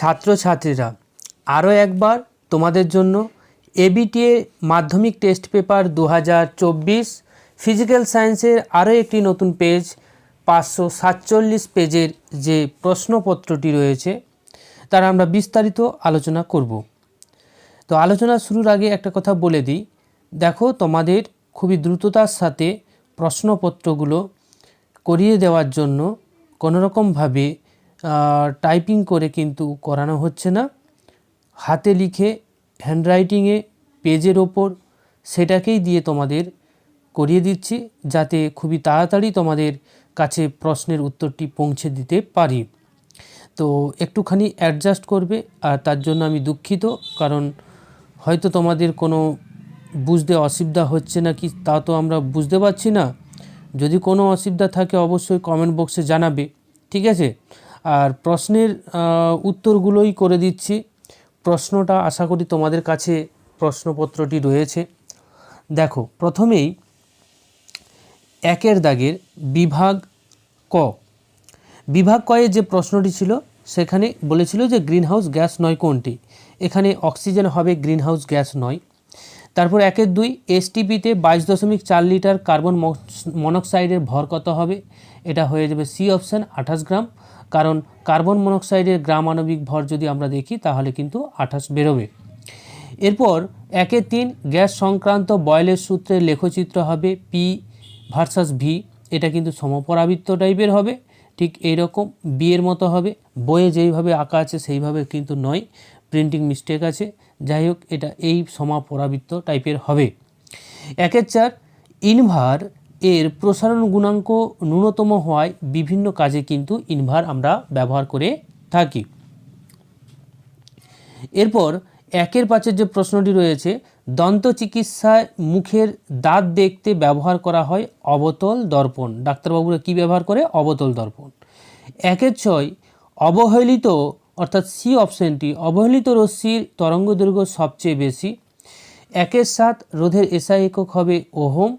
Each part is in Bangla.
ছাত্রছাত্রীরা, আরও একবার তোমাদের জন্য এবিটিএ মাধ্যমিক টেস্ট পেপার দু হাজার চব্বিশ, ফিজিক্যাল সায়েন্সের আরও একটি নতুন পেজ, পাঁচশো সাতচল্লিশ পেজের যে প্রশ্নপত্রটি রয়েছে, তার আমরা বিস্তারিত আলোচনা করব। তো আলোচনা শুরুর আগে একটা কথা বলে দিই। দেখো, তোমাদের খুবই দ্রুততার সাথে প্রশ্নপত্রগুলো করিয়ে দেওয়ার জন্য কোনোরকমভাবে টাইপিং করে কিন্তু করানো হচ্ছে না। হাতে লিখে হ্যান্ডরাইটিংয়ে পেজের ওপর সেটাকেই দিয়ে তোমাদের করিয়ে দিচ্ছি, যাতে খুবই তাড়াতাড়ি তোমাদের কাছে প্রশ্নের উত্তরটি পৌঁছে দিতে পারি। তো একটুখানি অ্যাডজাস্ট করবে, আর তার জন্য আমি দুঃখিত, কারণ হয়তো তোমাদের কোনো বুঝতে অসুবিধা হচ্ছে না কি, তা তো আমরা বুঝতে পারছি না। যদি কোনো অসুবিধা থাকে অবশ্যই কমেন্ট বক্সে জানাবে, ঠিক আছে? আর প্রশ্নের উত্তরগুলোই করে দিচ্ছি। প্রশ্নটা আশা করি তোমাদের কাছে প্রশ্নপত্রটি রয়েছে। দেখো, প্রথমেই একের দাগের বিভাগ ক। বিভাগ কয়ে যে প্রশ্নটি ছিল, সেখানে বলেছিল যে গ্রিনহাউস গ্যাস নয় কোনটি? এখানে অক্সিজেন হবে গ্রিনহাউস গ্যাস নয়। তারপর একের দুই এসটিপিতে বাইশ দশমিক চার লিটার কার্বন মনোক্সাইডের ভর কত হবে? এটা হয়ে যাবে সি অপশান আঠাশ গ্রাম। কারণ কার্বন মনোক্সাইডের গ্রাম আণবিক ভর যদি আমরা দেখি, তাহলে কিন্তু আঠাশ বেরোবে। এরপর একে তিন, গ্যাস সংক্রান্ত বয়লের সূত্রের লেখচিত্র হবে পি ভার্সাস ভি এটা কিন্তু সমপরাবৃত্ত টাইপের হবে, ঠিক এইরকম বি এর মতো হবে। বইয়ে যেইভাবে আঁকা আছে, সেইভাবে কিন্তু নয়। প্রিন্টিং মিস্টেক আছে। যাই হোক, এটা এই সমাপরাবৃত্ত টাইপের হবে। একের চার ইনভার এর প্রসারণ গুণাঙ্ক ন্যূনতম হওয়ায় বিভিন্ন কাজে কিন্তু ইনভার আমরা ব্যবহার করে থাকি। এরপর একের পাঁচের যে প্রশ্নটি রয়েছে, দন্ত চিকিৎসায় মুখের দাঁত দেখতে ব্যবহার করা হয় অবতল দর্পণ। ডাক্তারবাবুরা কি ব্যবহার করে? অবতল দর্পণ। একের ছয়, অবহেলিত, অর্থাৎ সি অপশনটি, অবহেলিত রশ্মির তরঙ্গ দৈর্ঘ্য সবচেয়ে বেশি। একের সাত, রোধের এসআই একক হবে ওহম।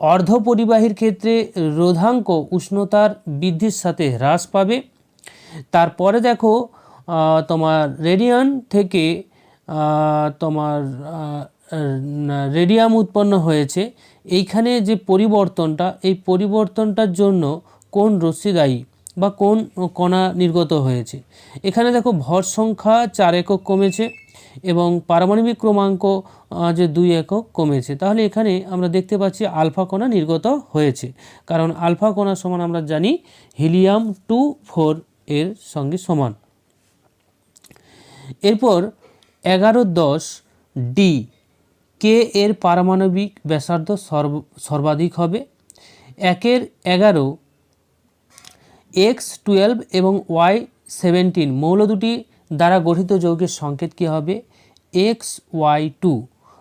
অর্ধ পরিবাহীর ক্ষেত্রে রোধাঙ্ক উষ্ণতার বৃদ্ধির সাথে হ্রাস পাবে। তারপরে দেখো তোমার রেডিয়ান থেকে তোমার রেডিয়াম উৎপন্ন হয়েছে। এইখানে যে পরিবর্তনটা, এই পরিবর্তনটার জন্য কোন রশ্মি দায়ী বা কোন কণা নির্গত হয়েছে? এখানে দেখো, ভর সংখ্যা চার একক কমেছে। এবং পারমাণবিক ক্রমাঙ্ক যে দুই একক কমেছে। তাহলে এখানে আমরা দেখতে পাচ্ছি আলফা কণা নির্গত হয়েছে। কারণ আলফা কণা সমান আমরা জানি হিলিয়াম টু ফোর এর সঙ্গে সমান। এরপর এগারো দশ ডি, কে এর পারমাণবিক ব্যাসার্ধ সর্ব, সর্বাধিক হবে? একের এগারো, এক্স টুয়েলভ এবং ওয়াই সেভেন্টিন, মৌল দুটি দ্বারা গঠিত যৌগের সংকেত কী হবে? এক্স ওয়াই টু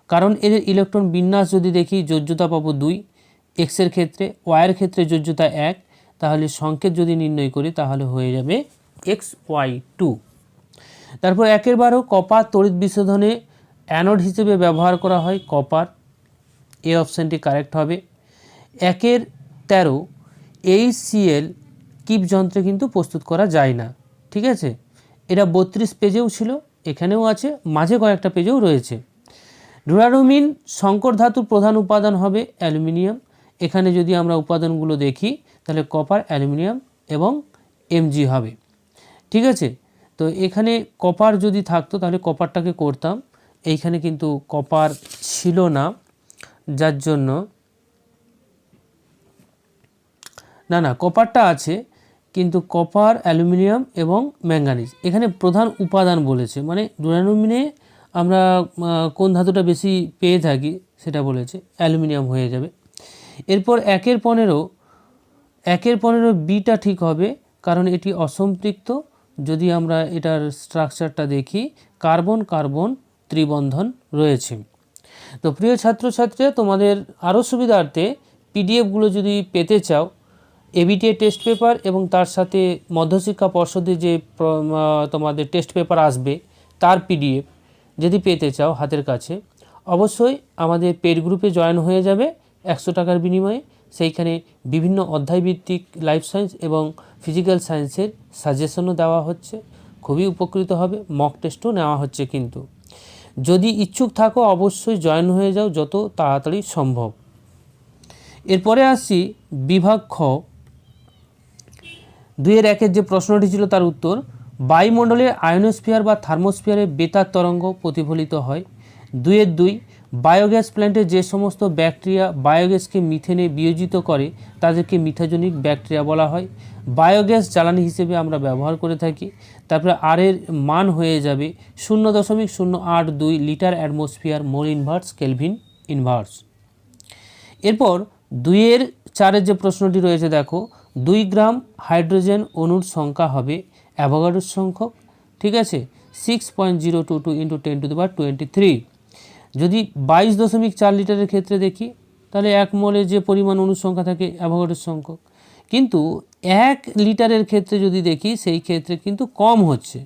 কারণ এর ইলেকট্রন বিন্যাস যদি দেখি, যোজ্যতা পাবো দুই। এক্সের ক্ষেত্রে ওয়াইয়ের ক্ষেত্রে যোজ্যতা এক। তাহলে সংকেত যদি নির্ণয় করি, তাহলে হয়ে যাবে এক্স ওয়াই টু তারপর একের বারো কপার তড়িৎ বিশোধনে অ্যানোড হিসেবে ব্যবহার করা হয়, কপার। এ অপশানটি কারেক্ট হবে। একের তেরো এইচসিএল কিপ যন্ত্রে কিন্তু প্রস্তুত করা যায় না। ঠিক আছে? এটা বত্রিশ পেজেও ছিল, এখানেও আছে, মাঝে কয়েকটা পেজেও রয়েছে। ডুরারুমিন সংকর ধাতুর প্রধান উপাদান হবে অ্যালুমিনিয়াম। এখানে যদি আমরা উপাদানগুলো দেখি, তাহলে কপার, অ্যালুমিনিয়াম এবং এমজি হবে। ঠিক আছে? তো এখানে কপার যদি থাকতো, তাহলে কপারটাকে করতাম। এইখানে কিন্তু কপার ছিল না, যার জন্য না না, কপারটা আছে কিন্তু কপার, অ্যালুমিনিয়াম এবং ম্যাঙ্গানিজ এখানে প্রধান উপাদান বলেছে মানে ডুরানুমিনে আমরা কোন ধাতুটা বেশি পেয়ে থাকি সেটা বলেছে, অ্যালুমিনিয়াম হয়ে যাবে। এরপর একের পনেরো একের পনেরো বিটা ঠিক হবে, কারণ এটি অসম্পৃক্ত। যদি আমরা এটার স্ট্রাকচারটা দেখি, কার্বন কার্বন ত্রিবন্ধন রয়েছে। তো প্রিয় ছাত্রছাত্রীরা, তোমাদের আরও সুবিধার্থে পিডিএফগুলো যদি পেতে চাও এবিটিএ টেস্ট পেপার এবং তার সাথে মধ্যশিক্ষা পর্ষদের যে তোমাদের টেস্ট পেপার আসবে, তার পিডিএফ যদি পেতে চাও হাতের কাছে, অবশ্যই আমাদের পেড গ্রুপে জয়েন হয়ে যাবে একশো টাকার বিনিময়ে। সেইখানে বিভিন্ন অধ্যায়ভিত্তিক লাইফ সায়েন্স এবং ফিজিক্যাল সায়েন্সের সাজেশনও দেওয়া হচ্ছে। খুবই উপকৃত হবে মক টেস্টও নেওয়া হচ্ছে কিন্তু। যদি ইচ্ছুক থাকো অবশ্যই জয়েন হয়ে যাও যত তাড়াতাড়ি সম্ভব। এরপরে আসছি বিভাগ খ। দুইয়ের একের যে প্রশ্নটি ছিল তার উত্তর, বায়ুমণ্ডলের আয়নোস্ফিয়ার বা থার্মোস্ফিয়ারে বেতার তরঙ্গ প্রতিফলিত হয়। দুইয়ের দুই, বায়োগ্যাস প্ল্যান্টে যে সমস্ত ব্যাকটেরিয়া বায়োগ্যাসকে মিথেনে বিয়োজিত করে, তাদেরকে মিথাজনিক ব্যাকটেরিয়া বলা হয়। বায়োগ্যাস জ্বালানি হিসেবে আমরা ব্যবহার করে থাকি। তারপরে আর এর মান হয়ে যাবে শূন্য দশমিক শূন্য আট দুই litre atmosphere mole inverse kelvin inverse. এরপর দুইয়ের চারের যে প্রশ্নটি রয়েছে, দেখো দুই গ্রাম হাইড্রোজেন অণুর সংখ্যা হবে অ্যাভোগাড্রোর সংখ্যক, ঠিক আছে? Six point zero two two into ten to power twenty three যদি বাইশ দশমিক চার লিটারের ক্ষেত্রে দেখি, তাহলে এক মোলে যে পরিমাণ অণুর সংখ্যা থাকে অ্যাভোগাড্রোর সংখ্যক। কিন্তু এক লিটারের ক্ষেত্রে যদি দেখি, সেই ক্ষেত্রে কিন্তু কম হচ্ছে।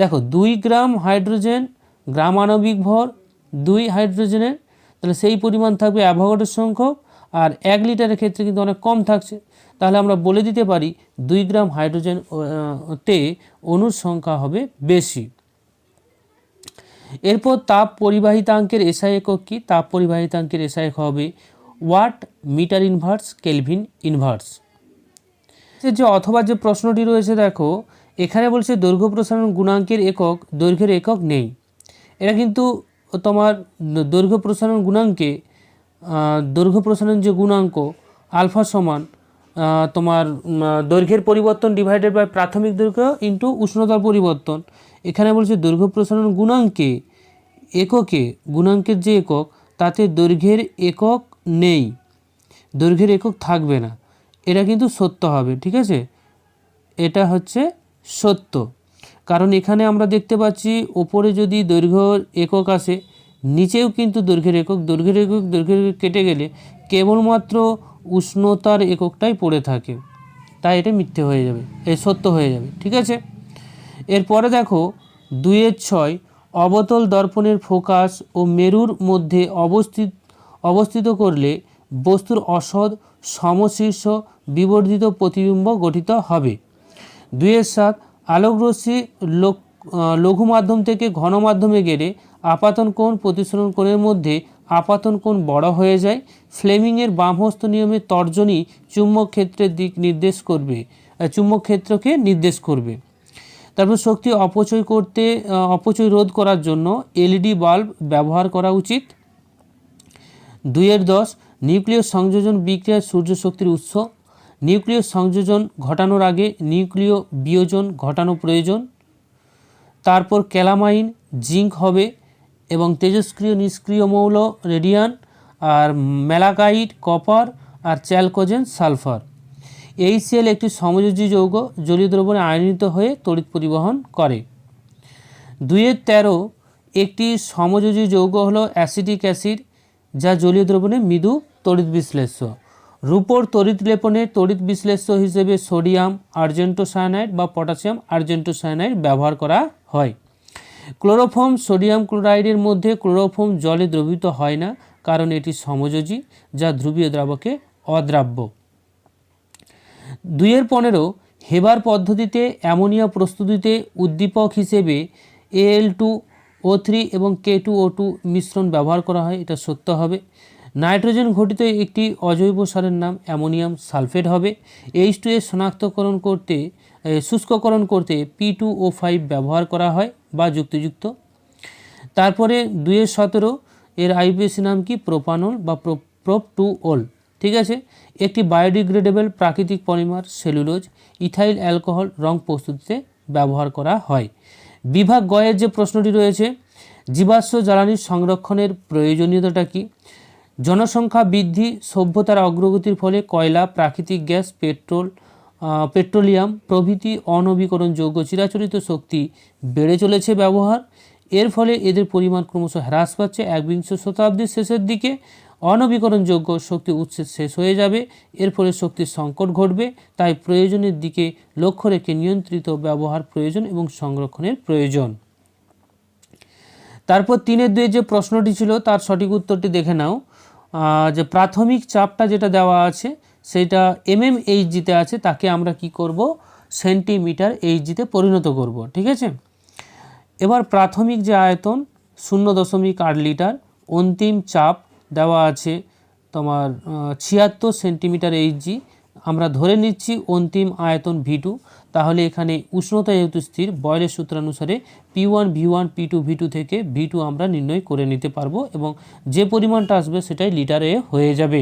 দেখো, দুই গ্রাম হাইড্রোজেন গ্রাম আণবিক ভর, দুই হাইড্রোজেনের, তাহলে সেই পরিমাণ থাকবে অ্যাভোগাড্রোর সংখ্যক আর এক লিটারের ক্ষেত্রে কিন্তু অনেক কম থাকছে। তাহলে আমরা বলে দিতে পারি দুই গ্রাম হাইড্রোজেন তে অণুর সংখ্যা হবে বেশি। এরপর তাপ পরিবাহিতাঙ্কের এসআই একক কি? তাপ পরিবাহিতাঙ্কের এসআই একক হবে watt metre inverse kelvin inverse. যে অথবা যে প্রশ্নটি রয়েছে, দেখো, এখানে বলছে দৈর্ঘ্য প্রসারণ গুণাঙ্কের একক, দৈর্ঘ্যের একক নেই। এটা কিন্তু তোমার দৈর্ঘ্য প্রসারণ গুণাঙ্কে দৈর্ঘ্য প্রসারণ যে গুণাঙ্ক, আলফা সমান তোমার দৈর্ঘ্যের পরিবর্তন ডিভাইডেড বাই প্রাথমিক দৈর্ঘ্য ইন্টু উষ্ণতার পরিবর্তন। এখানে বলছে দৈর্ঘ্য প্রসারণ গুণাঙ্কে, এককে, গুণাঙ্কের যে একক, তাতে দৈর্ঘ্যের একক নেই। দৈর্ঘ্যের একক থাকবে না। এটা কিন্তু সত্য হবে, ঠিক আছে? এটা হচ্ছে সত্য। কারণ এখানে আমরা দেখতে পাচ্ছি, ওপরে যদি দৈর্ঘ্যর একক আসে নিচেও কিন্তু দৈর্ঘ্যের একক দৈর্ঘ্যের একক দৈর্ঘ্যের একক কেটে গেলে কেবলমাত্র উষ্ণতার এককটাই পড়ে থাকে। তাই এটা মিথ্যে হয়ে যাবে, এ সত্য হয়ে যাবে, ঠিক আছে? এরপরে দেখো, দুইয়ের ছয়, অবতল দর্পণের ফোকাস ও মেরুর মধ্যে অবস্থিত অবস্থিত করলে বস্তুর অসৎ সমশীর্ষ বিবর্ধিত প্রতিবিম্ব গঠিত হবে। দুইয়ের সাত, আলোকরশ্মি লোক লঘু মাধ্যম থেকে ঘন মাধ্যমে গেলে আপাতন কোণ প্রতিসরণ কোণের মধ্যে আপাতন কোণ বড় হয়ে যায়। ফ্লেমিংয়ের বামহস্ত নিয়মে তর্জনী চুম্বক ক্ষেত্রের দিক নির্দেশ করবে চুম্বক ক্ষেত্রকে নির্দেশ করবে। তারপর শক্তি অপচয় করতে অপচয় রোধ করার জন্য এলইডি বাল্ব ব্যবহার করা উচিত। দুইয়ের দশ, নিউক্লিয় সংযোজন বিক্রিয়ার সূর্য শক্তির উৎস। নিউক্লিয় সংযোজন ঘটানোর আগে নিউক্লিয় বিয়োজন ঘটানো প্রয়োজন। তারপর ক্যালামাইন, জিঙ্ক হবে। এবং তেজস্ক্রিয় নিষ্ক্রিয় মৌল, রেডিয়ান আর ম্যালাকাইট কপার আর চ্যালকোজেন সালফার। এই সেল একটি সমযোজী যৌগ, জলীয় দ্রবণে আয়নিত হয়ে তড়িৎ পরিবহন করে। দুইয়ের তেরো একটি সমযোজী যৌগ হলো অ্যাসিটিক অ্যাসিড, যা জলীয় দ্রবণে মৃদু তড়িৎ বিশ্লেষ্য। রূপর তড়িৎ লেপনে তড়িৎ বিশ্লেষ্য হিসেবে সোডিয়াম, আর্জেন্টোসায়ানাইড বা পটাশিয়াম, আর্জেন্টোসায়ানাইড ব্যবহার করা হয়। ক্লোরোফর্ম সোডিয়াম ক্লোরাইডের মধ্যে ক্লোরোফর্ম জলে দ্রবীভূত হয় না, কারণ এটি সমযোজী, যা ধ্রুবীয় দ্রাবকে অদ্রাব্য। দুইয়ের পনেরো, হেবার পদ্ধতিতে অ্যামোনিয়া প্রস্তুতিতে উদ্দীপক হিসেবে এএল টু ও থ্রি এবং কে টু ও টু মিশ্রণ ব্যবহার করা হয়, এটা সত্য হবে। নাইট্রোজেন ঘটিত একটি অজৈব সারের নাম অ্যামোনিয়াম সালফেট হবে। এইচ টু এর শনাক্তকরণ করতে শুষ্ককরণ করতে পি টু ও ফাইভ ব্যবহার করা হয়। বা যুক্তিযুক্ত। তারপরে দুইয়ের সতেরো, এর আইপিএসি নাম কি? প্রোপানল বা প্রপ টু ওল ঠিক আছে? একটি বায়োডিগ্রেডেবল প্রাকৃতিক পলিমার সেলুলোজ, ইথাইল অ্যালকোহল রং প্রস্তুতিতে ব্যবহার করা হয়। বিভাগ গয়ের যে প্রশ্নটি রয়েছে, জীবাশ্ম জ্বালানির সংরক্ষণের প্রয়োজনীয়তাটা কি? জনসংখ্যা বৃদ্ধি, সভ্যতার অগ্রগতির ফলে কয়লা, প্রাকৃতিক গ্যাস, পেট্রোল পেট্রোলিয়াম প্রভৃতি অনবীকরণ যোগ্য চিরাচরিত শক্তি বেড়ে চলেছে ব্যবহার। এর ফলে এদের পরিমাণ ক্রমশ হ্রাস পাচ্ছে। একবিংশ শতাব্দীর শেষের দিকে অনবীকরণযোগ্য শক্তি উৎস শেষ হয়ে যাবে। এর ফলে শক্তির সংকট ঘটবে। তাই প্রয়োজনের দিকে লক্ষ্য রেখে নিয়ন্ত্রিত ব্যবহার প্রয়োজন এবং সংরক্ষণের প্রয়োজন। তারপর তিনের দুয়ে যে প্রশ্নটি ছিল, তার সঠিক উত্তরটি দেখে নাও। যে প্রাথমিক চাপটা যেটা দেওয়া আছে সেটা এমএমএইচ জিতে আছে, তাকে আমরা কি করব? সেন্টিমিটার এইচজিতে পরিণত করব, ঠিক আছে? এবার প্রাথমিক যে আয়তন, শূন্য দশমিক আট লিটার, অন্তিম চাপ দেওয়া আছে তোমার ছিয়াত্তর সেন্টিমিটার এইচজি আমরা ধরে নিচ্ছি অন্তিম আয়তন ভি টু তাহলে এখানে উষ্ণতা যেহেতু স্থির, বয়লের সূত্রানুসারে P one V one P two V two থেকে ভি টু আমরা নির্ণয় করে নিতে পারব এবং যে পরিমাণটা আসবে সেটাই লিটারে হয়ে যাবে।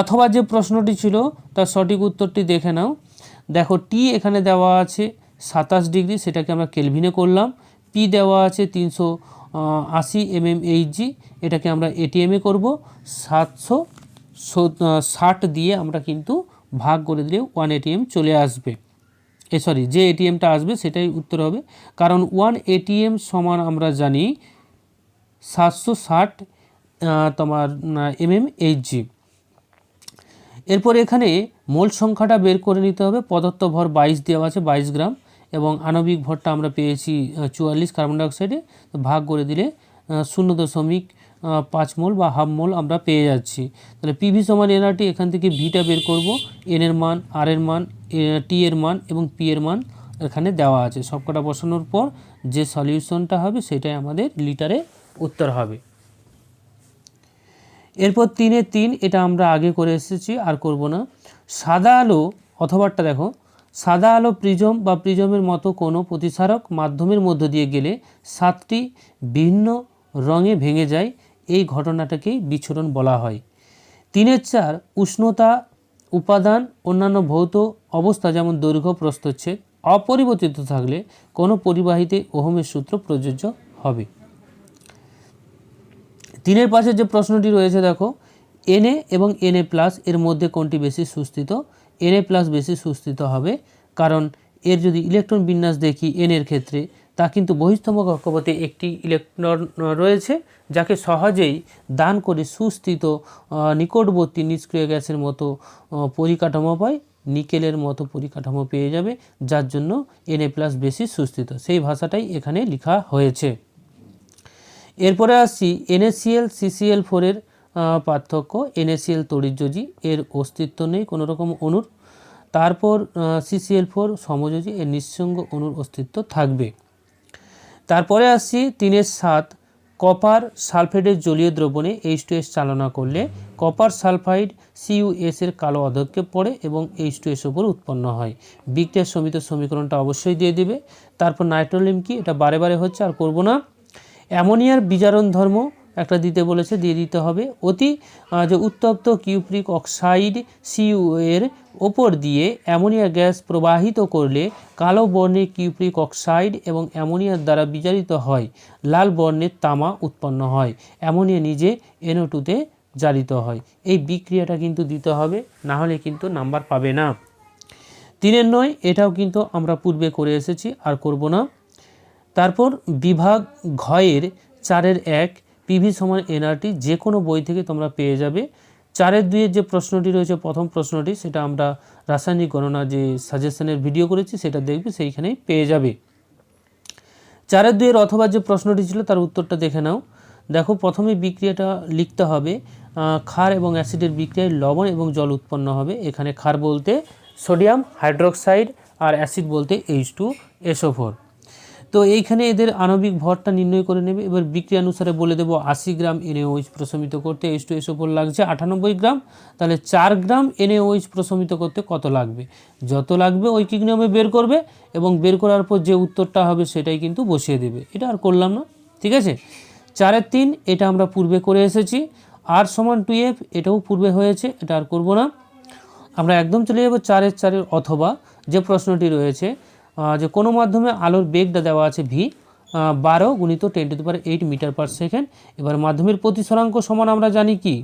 অথবা যে প্রশ্নটি ছিল তার সঠিক উত্তরটি দেখে নাও। দেখো টি এখানে দেওয়া আছে সাতাশ ডিগ্রি, সেটাকে আমরা কেলভিনে করলাম। পি দেওয়া আছে তিনশো আশি এম এম এইচজি এটাকে আমরা এটিএমে করব। সাতশো ষাট দিয়ে আমরা কিন্তু ভাগ করে দিলে ওয়ান এটিএম চলে আসবে। এ সরি যে এটিএমটা আসবে সেটাই উত্তর হবে। কারণ ওয়ান এটিএম সমান আমরা জানি সাতশো ষাট তোমার এমএম এইচজি এরপর এখানে মোল সংখ্যাটা বের করে নিতে হবে। পদার্থ ভর বাইশ দেওয়া আছে, বাইশ গ্রাম, এবং আণবিক ভরটা আমরা পেয়েছি চুয়াল্লিশ কার্বন ডাইঅক্সাইডে। ভাগ করে দিলে শূন্য দশমিক পাঁচ মোল বা হাফ মোল আমরা পেয়ে যাচ্ছি। তাহলে পিভি সমান এনআরটি এখান থেকে ভিটা বের করব। এন এর মান আর এর মান টি এর মান এবং পি এর মান এখানে দেওয়া আছে। সবকটা বসানোর পর যে সলিউশনটা হবে, সেটাই আমাদের লিটারে উত্তর হবে। এরপর তিনে তিন, এটা আমরা আগে করে এসেছি, আর করব না। সাদা আলো অথবাটা দেখো, সাদা আলো প্রিজম বা প্রিজমের মতো কোনো প্রতিসারক মাধ্যমের মধ্য দিয়ে গেলে সাতটি ভিন্ন রঙে ভেঙে যায়, এই ঘটনাটাকেই বিচ্ছুরণ বলা হয়। তিনের চার, উষ্ণতা, উপাদান, অন্যান্য ভৌত অবস্থা যেমন দৈর্ঘ্য, প্রস্থচ্ছেদ, অপরিবর্তিত থাকলে কোনো পরিবাহীতে ওহমের সূত্র প্রযোজ্য হবে। তিনের পাশে যে প্রশ্নটি রয়েছে দেখো এনএ এবং এনএ প্লাস এর মধ্যে কোনটি বেশি সুস্থিত? এনএ প্লাস বেশি সুস্থিত হবে কারণ এর যদি ইলেকট্রন বিন্যাস দেখি এন এর ক্ষেত্রে, তা কিন্তু বহিস্তম কক্ষপথে একটি ইলেকট্রন রয়েছে যাকে সহজেই দান করে সুস্থিত নিকটবর্তী নিষ্ক্রিয় গ্যাসের মতো পরিকাঠামো পায়, নিকেলের মতো পরিকাঠামো পেয়ে যাবে, যার জন্য এনএ প্লাস বেশি সুস্থিত। সেই ভাষাটাই এখানে লেখা হয়েছে। এরপরে আসছি এনএসিএল, সিসিএল ফোরের পার্থক্য। এনএসিএল তড়িৎযোজী, এর অস্তিত্ব নেই কোনো রকম অণুর তারপর সিসিএল ফোর সমযোজী, এর নিঃসঙ্গ অণুর অস্তিত্ব থাকবে। তারপরে আসছি তিনের সাত, কপার সালফেটের জলীয় দ্রবণে এইচ টু এস চালনা করলে কপার সালফাইড সিইউএস এর কালো অধক্ষেপ পড়ে এবং এইচ টু এস ওপর উৎপন্ন হয়। বিক্রিয়ার সমিত সমীকরণটা অবশ্যই দিয়ে দিবে। তারপর নাইট্রোলিম কি? এটা বারে বারে হচ্ছে, আর করব না। অ্যামোনিয়ার বিজারণ ধর্ম একটা দিতে বলেছে, দিয়ে দিতে হবে। অতি যে উত্তপ্ত কিউপ্রিক অক্সাইড সিইউ এর ওপর দিয়ে অ্যামোনিয়া গ্যাস প্রবাহিত করলে কালো বর্ণের কিউপ্রিক অক্সাইড এবং অ্যামোনিয়ার দ্বারা বিজারিত হয়, লাল বর্ণের তামা উৎপন্ন হয়, অ্যামোনিয়া নিজে এনও টুতে জারিত হয়। এই বিক্রিয়াটা কিন্তু দিতে হবে, না হলে কিন্তু নাম্বার পাবে না। তিনের নয়, এটাও কিন্তু আমরা পূর্বে করে এসেছি, আর করব না। তারপর বিভাগ ঘয়ের চারের এক পিভি সমান এনআরটি যে কোনো বই থেকে তোমরা পেয়ে যাবে। চারের দুইয়ের যে প্রশ্নটি রয়েছে, প্রথম প্রশ্নটি, সেটা আমরা রাসায়নিক গণনা যে সাজেশনের ভিডিও করেছি, সেটা দেখবে, সেইখানেই পেয়ে যাবে। চারের দুইয়ের অথবা যে প্রশ্নটি ছিল, তার উত্তরটা দেখে নাও। দেখো, প্রথমে বিক্রিয়াটা লিখতে হবে ক্ষার এবং অ্যাসিডের বিক্রিয়ায় লবণ এবং জল উৎপন্ন হবে। এখানে ক্ষার বলতে সোডিয়াম হাইড্রোক্সাইড আর অ্যাসিড বলতে এইচ টু এসও ফোর তো এইখানে এদের আণবিক ভরটা নির্ণয় করে নেবে। এবার বিক্রিয়া অনুসারে বলে দেবো আশি গ্রাম এনএওইচ প্রশমিত করতে। এইচ টু এসও লাগছে আটানব্বই গ্রাম। তাহলে চার গ্রাম এনএওইচ প্রশমিত করতে কত লাগবে? যত লাগবে ঐকিক নিয়মে বের করবে এবং বের করার পর যে উত্তরটা হবে সেটাই কিন্তু বসিয়ে দেবে। এটা আর করলাম না। ঠিক আছে? চারের তিন, এটা আমরা পূর্বে করে এসেছি। আর সমান টু এফ এটাও পূর্বে হয়েছে, এটা আর করব না। আমরা একদম চলে যাব চারের চারের অথবা যে প্রশ্নটি রয়েছে। যে কোনো মাধ্যমে আলোর বেগটা দেওয়া আছে ভি বারো গুণিত ten to power eight metre per second এবার মাধ্যমের প্রতিসরাঙ্ক সমান আমরা জানি কি?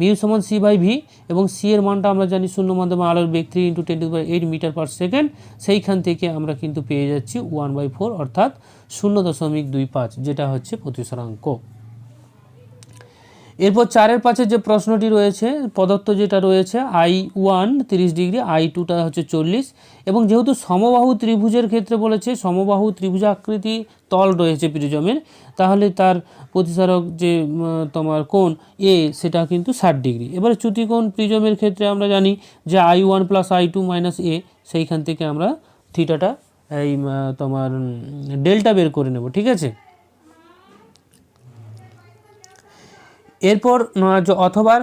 মিউ সমান সি বাই ভি এবং সি এর মানটা আমরা জানি শূন্য মাধ্যমে আলোর বেগ three into ten to power eight metre per second সেইখান থেকে আমরা কিন্তু পেয়ে যাচ্ছি ওয়ান বাই ফোর অর্থাৎ শূন্য দশমিক দুই পাঁচ, যেটা হচ্ছে প্রতিসরাঙ্ক। এরপর চারের পাশে যে প্রশ্নটি রয়েছে পদার্থ যেটা রয়েছে আই ওয়ান তিরিশ ডিগ্রি আই টুটা হচ্ছে চল্লিশ। এবং যেহেতু সমবাহু ত্রিভুজের ক্ষেত্রে বলেছে, সমবাহু ত্রিভুজ আকৃতি তল রয়েছে প্রিজমের তাহলে তার প্রতিসারক যে তোমার কোণ এ সেটা কিন্তু ষাট ডিগ্রি। এবারে চ্যুতিকোণ প্রিজমের ক্ষেত্রে আমরা জানি যে I one plus I two minus এ সেইখান থেকে আমরা থিটাটা এই তোমার ডেল্টা বের করে নেব, ঠিক আছে? এরপর অথবা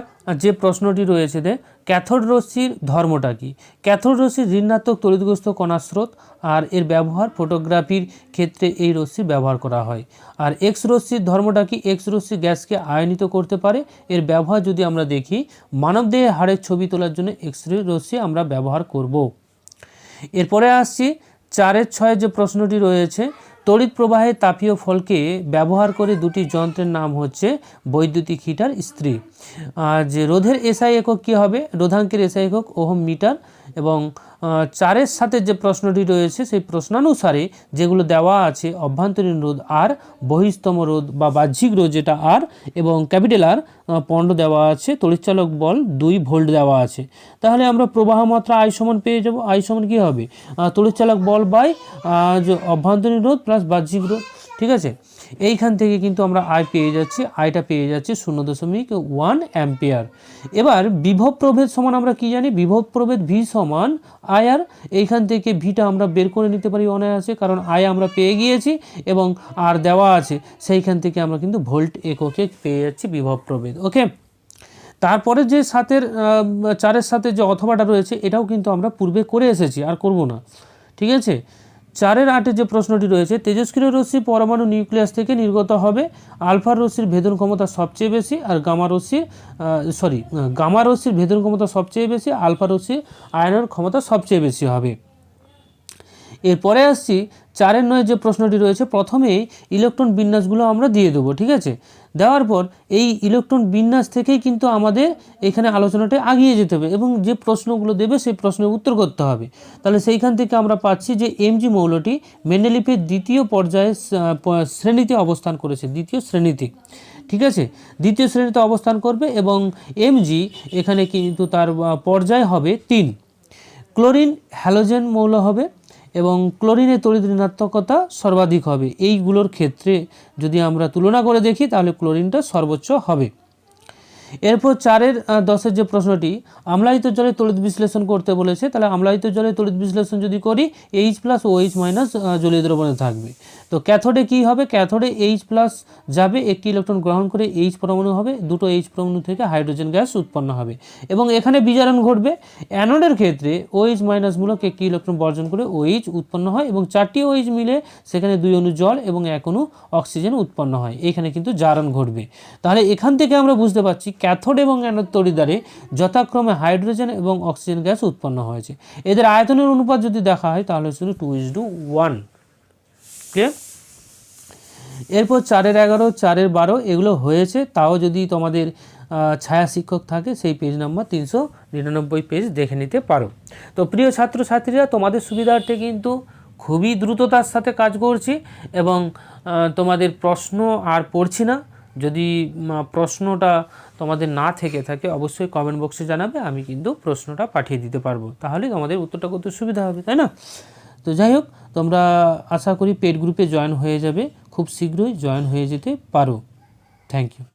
যে প্রশ্নটি রয়েছে যে, ক্যাথোড রশ্মির ধর্মটা কি? ক্যাথোড রশ্মির ঋণাত্মক তড়িৎগ্রস্ত কণার স্রোত আর এর ব্যবহার ফটোগ্রাফির ক্ষেত্রে এই রশ্মি ব্যবহার করা হয়। আর এক্স রশ্মির ধর্মটা কি? এক্স রশ্মি গ্যাসকে আয়নিত করতে পারে। এর ব্যবহার যদি আমরা দেখি, মানবদেহে হাড়ের ছবি তোলার জন্য এক্স রে রশ্মি আমরা ব্যবহার করব। এরপরে আসছি, চারের ছয়ের যে প্রশ্নটি রয়েছে তড়িৎ প্রবাহে তাপীয় ফলকে ব্যবহার করে দুটি যন্ত্রের নাম হচ্ছে বৈদ্যুতিক হিটার স্ত্রী। আর যে রোধের এসআই একক কী হবে? রোধাঙ্কের এসআই একক ওহম মিটার এবং চারের সাথে যে প্রশ্নটি রয়েছে, সেই প্রশ্নানুসারে যেগুলো দেওয়া আছে, অভ্যন্তরীণ রোধ আর বহিস্তম রোধ বা বাহ্যিক রোধ যেটা আর এবং ক্যাপিটাল আর পণ্ড দেওয়া আছে, তড়িৎচালক বল দুই ভোল্ট দেওয়া আছে। তাহলে আমরা প্রবাহ মাত্রা আই সমান পেয়ে যাব। আই সমান কী হবে? তড়িৎচালক বল বাই অভ্যন্তরীণ রোধ প্লাস বাহ্যিক রোধ। ঠিক আছে? এইখান থেকে কিন্তু আমরা আই পেয়ে যাচ্ছি আইটা পেয়ে যাচ্ছি শূন্য দশমিক ওয়ান অ্যাম্পিয়ার এবার বিভব প্রভেদ সমান আমরা কি জানি? বিভব প্রভেদ ভি সমান আই আর এইখান থেকে ভিটা আমরা বের করে নিতে পারি অনায়াসে, কারণ আই আমরা পেয়ে গিয়েছি এবং আর দেওয়া আছে। সেইখান থেকে আমরা কিন্তু ভোল্ট এককে পেয়ে যাচ্ছি বিভব প্রভেদ ওকে তারপরে যে সাতের চারের সাথে যে অথবাটা রয়েছে, এটাও কিন্তু আমরা পূর্বে করে এসেছি, আর করব না, ঠিক আছে? চারের আটের যে প্রশ্নটি রয়েছে, তেজস্ক্রিয় রশ্মি পরমাণু নিউক্লিয়াস থেকে নির্গত হবে। আলফা রশ্মির ভেদন ক্ষমতা সবচেয়ে বেশি আর গামা রশ্মির সরি গামা রশ্মির ভেদন ক্ষমতা সবচেয়ে বেশি, আলফা রশ্মির আয়নের ক্ষমতা সবচেয়ে বেশি হবে। এরপরে আসছি, চারের নয় যে প্রশ্নটি রয়েছে, প্রথমেই ইলেকট্রন বিন্যাসগুলো আমরা দিয়ে দেবো, ঠিক আছে? দেওয়ার পর এই ইলেকট্রন বিন্যাস থেকেই কিন্তু আমাদের এখানে আলোচনাটা আগিয়ে যেতে হবে এবং যে প্রশ্নগুলো দেবে সেই প্রশ্নের উত্তর করতে হবে। তাহলে সেইখান থেকে আমরা পাচ্ছি যে এমজি মৌলটি মেন্ডেলিফের দ্বিতীয় পর্যায়ে শ্রেণীতে অবস্থান করেছে, দ্বিতীয় শ্রেণীতে। ঠিক আছে? দ্বিতীয় শ্রেণীতে অবস্থান করবে এবং এমজি এখানে কিন্তু তার পর্যায় হবে তিন। ক্লোরিন হ্যালোজেন মৌল হবে। এবং ক্লোরিনের তড়িৎ ঋণাত্মকতা সর্বাধিক হবে। এইগুলোর ক্ষেত্রে যদি আমরা তুলনা করে দেখি, তাহলে ক্লোরিনটা সর্বোচ্চ হবে। এরপর চারের দশের যে প্রশ্নটি, আমলায়িত জলে তড়িৎ বিশ্লেষণ করতে বলেছে, তাহলে আমলায়িত জলে তড়িৎ বিশ্লেষণ যদি করি H plus O H minus জলীয় দ্রবণে থাকবে। তো ক্যাথোডে কি হবে? ক্যাথোডে এইচ প্লাস যাবে, একটি ইলেকট্রন গ্রহণ করে এইচ পরমাণু হবে, দুটো এইচ পরমাণু থেকে হাইড্রোজেন গ্যাস উৎপন্ন হবে। এবং এখানে বিজারণ ঘটবে, অ্যানোডের ক্ষেত্রে ওএইচ মাইনাস মূলক একটি ইলেকট্রন বর্জন করে ওএইচ উৎপন্ন হয়, এবং চারটি ওএইচ মিলে সেখানে দুই অণু জল এবং এক অণু অক্সিজেন উৎপন্ন হয়। এখানে কিন্তু জারণ ঘটবে। তাহলে এখান থেকে আমরা বুঝতে পারছি ক্যাথোড এবং অ্যানোড যথাক্রমে হাইড্রোজেন এবং অক্সিজেন গ্যাস উৎপন্ন হয়েছে। এদের আয়তনের অনুপাত যদি দেখা হয়, তাহলে শুধু two is to one clear এরপর চারের এগারো, চারের বারো, এগুলো হয়েছে। তাও যদি তোমাদের ছায়া শিক্ষক থাকে, সেই পেজ নাম্বার তিনশো নিরানব্বই পেজ দেখে নিতে পারো। তো প্রিয় ছাত্রছাত্রীরা, তোমাদের সুবিধার্থে কিন্তু খুবই দ্রুততার সাথে কাজ করছি এবং তোমাদের প্রশ্ন আর পড়ছি না। যদি প্রশ্নটা তোমাদের না থেকে থাকে, অবশ্যই কমেন্ট বক্সে জানাবে, আমি কিন্তু প্রশ্নটা পাঠিয়ে দিতে পারব। তাহলে তোমাদের উত্তরটা করতে সুবিধা হবে, তাই না? তো যাই হোক, তোমরা আশা করি পেড গ্রুপে জয়েন হয়ে যাবে। খুব শীঘ্রই জয়েন হয়ে যেতে পারো। Thank you